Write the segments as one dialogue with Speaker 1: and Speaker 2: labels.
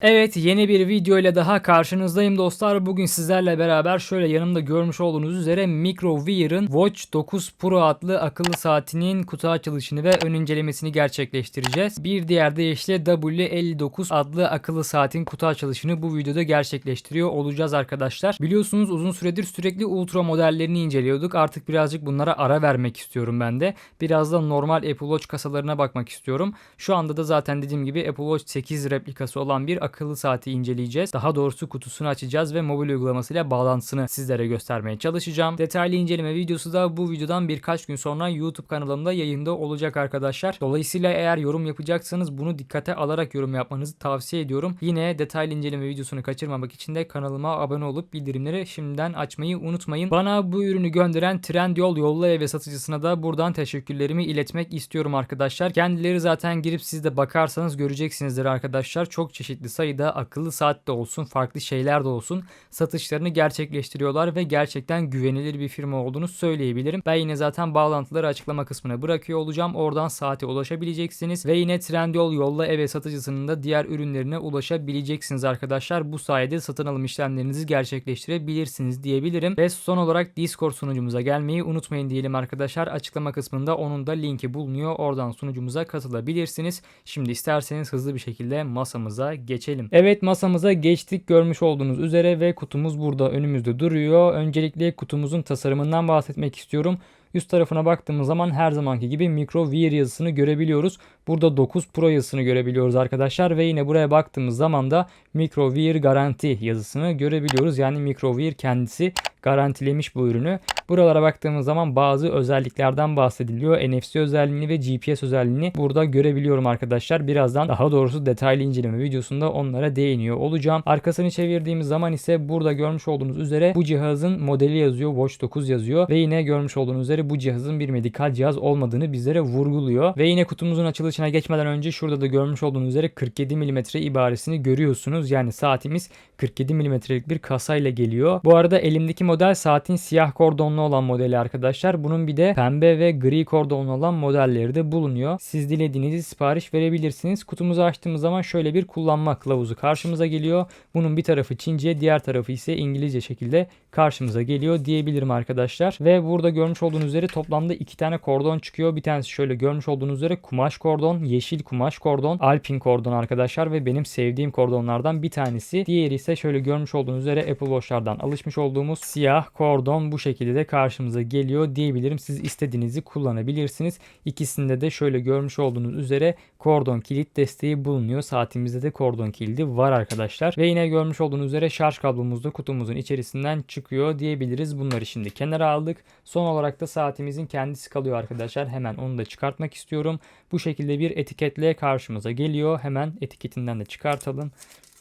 Speaker 1: Evet yeni bir video ile daha karşınızdayım dostlar. Bugün sizlerle beraber şöyle yanımda görmüş olduğunuz üzere Microwear'ın Watch 9 Pro adlı akıllı saatinin kutu açılışını ve ön incelemesini gerçekleştireceğiz. Bir diğer deyişle W59 adlı akıllı saatin kutu açılışını bu videoda gerçekleştiriyor olacağız arkadaşlar. Biliyorsunuz uzun süredir sürekli ultra modellerini inceliyorduk. Artık birazcık bunlara ara vermek istiyorum ben de. Biraz da normal Apple Watch kasalarına bakmak istiyorum. Şu anda da zaten dediğim gibi Apple Watch 8 replikası olan bir akıllı saati inceleyeceğiz. Daha doğrusu kutusunu açacağız ve mobil uygulamasıyla bağlantısını sizlere göstermeye çalışacağım. Detaylı inceleme videosu da bu videodan birkaç gün sonra YouTube kanalımda yayında olacak arkadaşlar. Dolayısıyla eğer yorum yapacaksanız bunu dikkate alarak yorum yapmanızı tavsiye ediyorum. Yine detaylı inceleme videosunu kaçırmamak için de kanalıma abone olup bildirimleri şimdiden açmayı unutmayın. Bana bu ürünü gönderen Trendyol yolla ve satıcısına da buradan teşekkürlerimi iletmek istiyorum arkadaşlar. Kendileri zaten girip siz de bakarsanız göreceksinizdir arkadaşlar. Çok çeşitli sayıda akıllı saat de olsun, farklı şeyler de olsun satışlarını gerçekleştiriyorlar ve gerçekten güvenilir bir firma olduğunu söyleyebilirim. Ben yine zaten bağlantıları açıklama kısmına bırakıyor olacağım. Oradan saate ulaşabileceksiniz ve yine Trendyol yolla eve satıcısının da diğer ürünlerine ulaşabileceksiniz arkadaşlar. Bu sayede satın alım işlemlerinizi gerçekleştirebilirsiniz diyebilirim. Ve son olarak Discord sunucumuza gelmeyi unutmayın diyelim arkadaşlar. Açıklama kısmında onun da linki bulunuyor. Oradan sunucumuza katılabilirsiniz. Şimdi isterseniz hızlı bir şekilde masamıza geçelim. Evet masamıza geçtik görmüş olduğunuz üzere ve kutumuz burada önümüzde duruyor. Öncelikle kutumuzun tasarımından bahsetmek istiyorum. Üst tarafına baktığımız zaman her zamanki gibi Micro Wear yazısını görebiliyoruz. Burada 9 Pro yazısını görebiliyoruz arkadaşlar ve yine buraya baktığımız zaman da Micro Wear garanti yazısını görebiliyoruz. Yani Micro Wear kendisi garantilemiş bu ürünü. Buralara baktığımız zaman bazı özelliklerden bahsediliyor. NFC özelliğini ve GPS özelliğini burada görebiliyorum arkadaşlar. Birazdan daha doğrusu detaylı inceleme videosunda onlara değiniyor olacağım. Arkasını çevirdiğimiz zaman ise burada görmüş olduğunuz üzere bu cihazın modeli yazıyor. Watch 9 yazıyor ve yine görmüş olduğunuz üzere bu cihazın bir medikal cihaz olmadığını bizlere vurguluyor. Ve yine kutumuzun açılışına geçmeden önce şurada da görmüş olduğunuz üzere 47 mm ibaresini görüyorsunuz. Yani saatimiz 47 mm'lik bir kasayla geliyor. Bu arada elimdeki model saatin siyah kordonlu olan modeli arkadaşlar. Bunun bir de pembe ve gri kordonlu olan modelleri de bulunuyor. Siz dilediğinizi sipariş verebilirsiniz. Kutumuzu açtığımız zaman şöyle bir kullanma kılavuzu karşımıza geliyor. Bunun bir tarafı Çince, diğer tarafı ise İngilizce şekilde karşımıza geliyor diyebilirim arkadaşlar. Ve burada görmüş olduğunuz üzere toplamda iki tane kordon çıkıyor. Bir tanesi şöyle görmüş olduğunuz üzere kumaş kordon, yeşil kumaş kordon, alpin kordon arkadaşlar ve benim sevdiğim kordonlardan bir tanesi. Diğeri ise şöyle görmüş olduğunuz üzere Apple Watch'lardan alışmış olduğumuz siyah kordon bu şekilde de karşımıza geliyor diyebilirim. Siz istediğinizi kullanabilirsiniz. İkisinde de şöyle görmüş olduğunuz üzere kordon kilit desteği bulunuyor. Saatimizde de kordon kilidi var arkadaşlar. Ve yine görmüş olduğunuz üzere şarj kablomuz da kutumuzun içerisinden çıkıyor diyebiliriz. Bunları şimdi kenara aldık. Son olarak da saatimizin kendisi kalıyor arkadaşlar. Hemen onu da çıkartmak istiyorum. Bu şekilde bir etiketle karşımıza geliyor. Hemen etiketinden de çıkartalım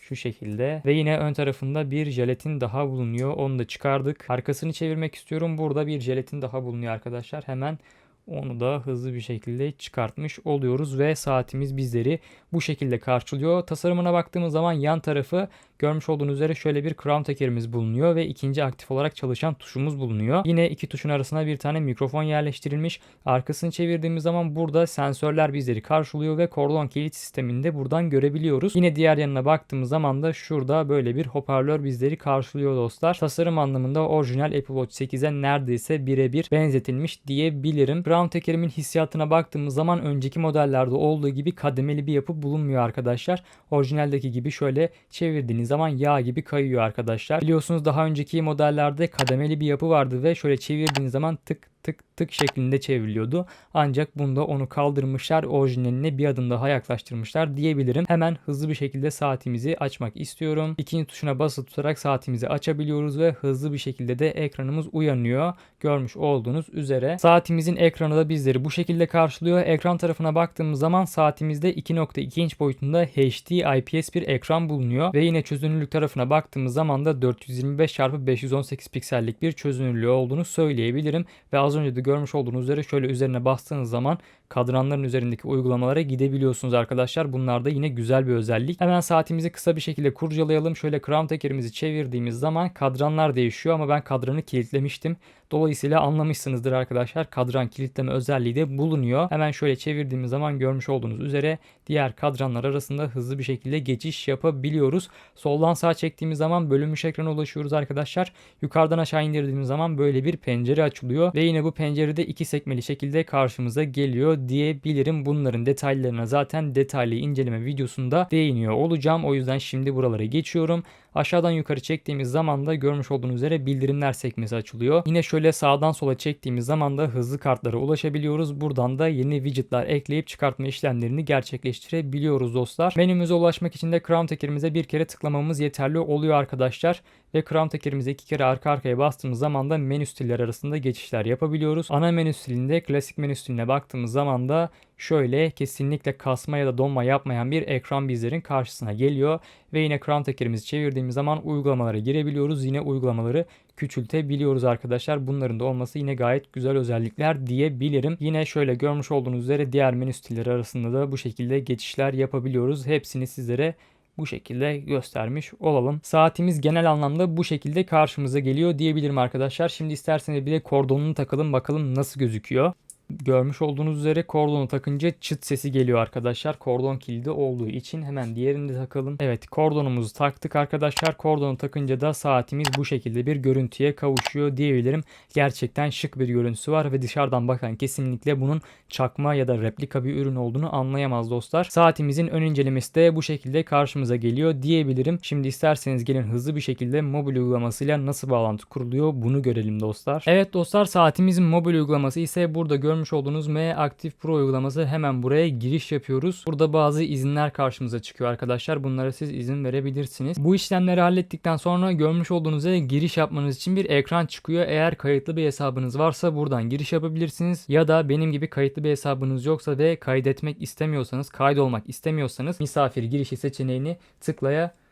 Speaker 1: şu şekilde ve yine ön tarafında bir jelatin daha bulunuyor. Onu da çıkardık. Arkasını çevirmek istiyorum. Burada bir jelatin daha bulunuyor arkadaşlar. Hemen onu da hızlı bir şekilde çıkartmış oluyoruz ve saatimiz bizleri bu şekilde karşılıyor. Tasarımına baktığımız zaman yan tarafı görmüş olduğunuz üzere şöyle bir crown tekerimiz bulunuyor ve ikinci aktif olarak çalışan tuşumuz bulunuyor. Yine iki tuşun arasına bir tane mikrofon yerleştirilmiş. Arkasını çevirdiğimiz zaman burada sensörler bizleri karşılıyor ve kordon kilit sistemini de buradan görebiliyoruz. Yine diğer yanına baktığımız zaman da şurada böyle bir hoparlör bizleri karşılıyor dostlar. Tasarım anlamında orijinal Apple Watch 8'e neredeyse birebir benzetilmiş diyebilirim. Crown tekerimin hissiyatına baktığımız zaman önceki modellerde olduğu gibi kademeli bir yapı bulunmuyor arkadaşlar. Orijinaldeki gibi şöyle çevirdiğiniz zaman yağ gibi kayıyor arkadaşlar. Biliyorsunuz daha önceki modellerde kademeli bir yapı vardı ve şöyle çevirdiğiniz zaman tık tık tık şeklinde çevriliyordu. Ancak bunda onu kaldırmışlar. Orijinaline bir adım daha yaklaştırmışlar diyebilirim. Hemen hızlı bir şekilde saatimizi açmak istiyorum. İkinci tuşuna basılı tutarak saatimizi açabiliyoruz ve hızlı bir şekilde de ekranımız uyanıyor. Görmüş olduğunuz üzere. Saatimizin ekranı da bizleri bu şekilde karşılıyor. Ekran tarafına baktığımız zaman saatimizde 2.2 inç boyutunda HD IPS bir ekran bulunuyor. Ve yine çözünürlük tarafına baktığımız zaman da 425 x 518 piksellik bir çözünürlüğü olduğunu söyleyebilirim. Ve az önce de görmüş olduğunuz üzere şöyle üzerine bastığınız zaman kadranların üzerindeki uygulamalara gidebiliyorsunuz arkadaşlar. Bunlar da yine güzel bir özellik. Hemen saatimizi kısa bir şekilde kurcalayalım. Şöyle crown tekerimizi çevirdiğimiz zaman kadranlar değişiyor ama ben kadranı kilitlemiştim. Dolayısıyla anlamışsınızdır arkadaşlar. Kadran kilitleme özelliği de bulunuyor. Hemen şöyle çevirdiğimiz zaman görmüş olduğunuz üzere diğer kadranlar arasında hızlı bir şekilde geçiş yapabiliyoruz. Soldan sağa çektiğimiz zaman bölünmüş ekrana ulaşıyoruz arkadaşlar. Yukarıdan aşağı indirdiğimiz zaman böyle bir pencere açılıyor ve yine bu pencerede iki sekmeli şekilde karşımıza geliyor diyebilirim. Bunların detaylarına zaten detaylı inceleme videosunda değiniyor olacağım. O yüzden şimdi buralara geçiyorum. Aşağıdan yukarı çektiğimiz zaman da görmüş olduğunuz üzere bildirimler sekmesi açılıyor. Yine şöyle sağdan sola çektiğimiz zaman da hızlı kartlara ulaşabiliyoruz. Buradan da yeni widgetlar ekleyip çıkartma işlemlerini gerçekleştirebiliyoruz dostlar. Menümüze ulaşmak için de Crown tekerimize bir kere tıklamamız yeterli oluyor arkadaşlar. Ve Crown tekerimize iki kere arka arkaya bastığımız zaman da menü stiller arasında geçişler yapabiliyoruz. Ana menü stilinde klasik menü stiline baktığımız zaman da şöyle kesinlikle kasma ya da donma yapmayan bir ekran bizlerin karşısına geliyor. Ve yine Crown tekerimizi çevirdiğimiz zaman uygulamalara girebiliyoruz. Yine uygulamaları küçültebiliyoruz arkadaşlar. Bunların da olması yine gayet güzel özellikler diyebilirim. Yine şöyle görmüş olduğunuz üzere diğer menü stilleri arasında da bu şekilde geçişler yapabiliyoruz. Hepsini sizlere bu şekilde göstermiş olalım. Saatimiz genel anlamda bu şekilde karşımıza geliyor diyebilirim arkadaşlar. Şimdi isterseniz bir de kordonunu takalım bakalım nasıl gözüküyor. Görmüş olduğunuz üzere kordonu takınca çıt sesi geliyor arkadaşlar. Kordon kilidi olduğu için hemen diğerini de takalım. Evet kordonumuzu taktık arkadaşlar. Kordonu takınca da saatimiz bu şekilde bir görüntüye kavuşuyor diyebilirim. Gerçekten şık bir görüntüsü var ve dışarıdan bakan kesinlikle bunun çakma ya da replika bir ürün olduğunu anlayamaz dostlar. Saatimizin ön incelemesi de bu şekilde karşımıza geliyor diyebilirim. Şimdi isterseniz gelin hızlı bir şekilde mobil uygulamasıyla nasıl bağlantı kuruluyor bunu görelim dostlar. Evet dostlar saatimizin mobil uygulaması ise burada görmüş olduğunuz M Active Pro uygulaması hemen buraya giriş yapıyoruz. Burada bazı izinler karşımıza çıkıyor arkadaşlar. Bunlara siz izin verebilirsiniz. Bu işlemleri hallettikten sonra görmüş olduğunuz yere giriş yapmanız için bir ekran çıkıyor. Eğer kayıtlı bir hesabınız varsa buradan giriş yapabilirsiniz. Ya da benim gibi kayıtlı bir hesabınız yoksa ve kaydetmek istemiyorsanız, kaydolmak istemiyorsanız misafir girişi seçeneğini tıklayabilirsiniz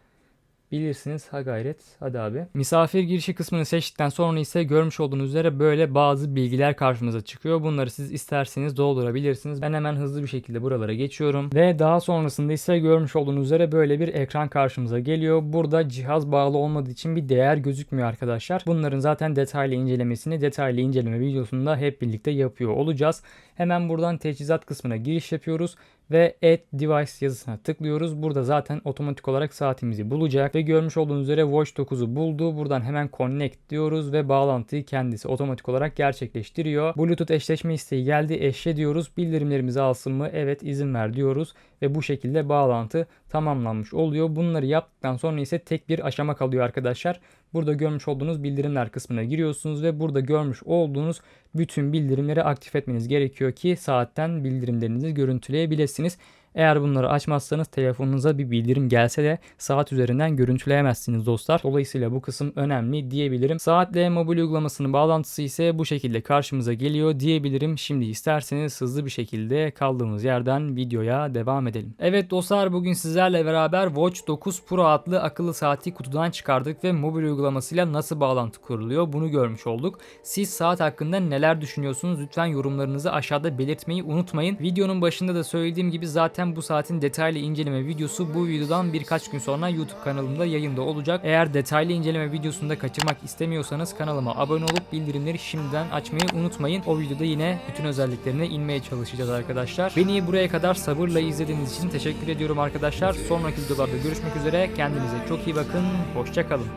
Speaker 1: bilirsiniz. Ha gayret. Hadi abi. Misafir girişi kısmını seçtikten sonra ise görmüş olduğunuz üzere böyle bazı bilgiler karşımıza çıkıyor. Bunları siz isterseniz doldurabilirsiniz. Ben hemen hızlı bir şekilde buralara geçiyorum. Ve daha sonrasında ise görmüş olduğunuz üzere böyle bir ekran karşımıza geliyor. Burada cihaz bağlı olmadığı için bir değer gözükmüyor arkadaşlar. Bunların zaten detaylı incelemesini detaylı inceleme videosunda hep birlikte yapıyor olacağız. Hemen buradan teçhizat kısmına giriş yapıyoruz ve Add Device yazısına tıklıyoruz. Burada zaten otomatik olarak saatimizi bulacak ve görmüş olduğunuz üzere Watch 9'u buldu. Buradan hemen Connect diyoruz ve bağlantıyı kendisi otomatik olarak gerçekleştiriyor. Bluetooth eşleşme isteği geldi. Eşle diyoruz. Bildirimlerimizi alsın mı? Evet izin ver diyoruz ve bu şekilde bağlantı tamamlanmış oluyor. Bunları yaptıktan sonra ise tek bir aşama kalıyor arkadaşlar. Burada görmüş olduğunuz bildirimler kısmına giriyorsunuz ve burada görmüş olduğunuz bütün bildirimleri aktif etmeniz gerekiyor ki saatten bildirimlerinizi görüntüleyebilirsiniz. Eğer bunları açmazsanız telefonunuza bir bildirim gelse de saat üzerinden görüntüleyemezsiniz dostlar. Dolayısıyla bu kısım önemli diyebilirim. Saatle mobil uygulamasının bağlantısı ise bu şekilde karşımıza geliyor diyebilirim. Şimdi isterseniz hızlı bir şekilde kaldığımız yerden videoya devam edelim. Evet dostlar bugün sizlerle beraber Watch 9 Pro adlı akıllı saati kutudan çıkardık ve mobil uygulamasıyla nasıl bağlantı kuruluyor bunu görmüş olduk. Siz saat hakkında neler düşünüyorsunuz? Lütfen yorumlarınızı aşağıda belirtmeyi unutmayın. Videonun başında da söylediğim gibi zaten Zaten bu saatin detaylı inceleme videosu bu videodan birkaç gün sonra YouTube kanalımda yayında olacak. Eğer detaylı inceleme videosunu da kaçırmak istemiyorsanız kanalıma abone olup bildirimleri şimdiden açmayı unutmayın. O videoda yine bütün özelliklerine inmeye çalışacağız arkadaşlar. Beni buraya kadar sabırla izlediğiniz için teşekkür ediyorum arkadaşlar. Sonraki videolarda görüşmek üzere. Kendinize çok iyi bakın. Hoşçakalın.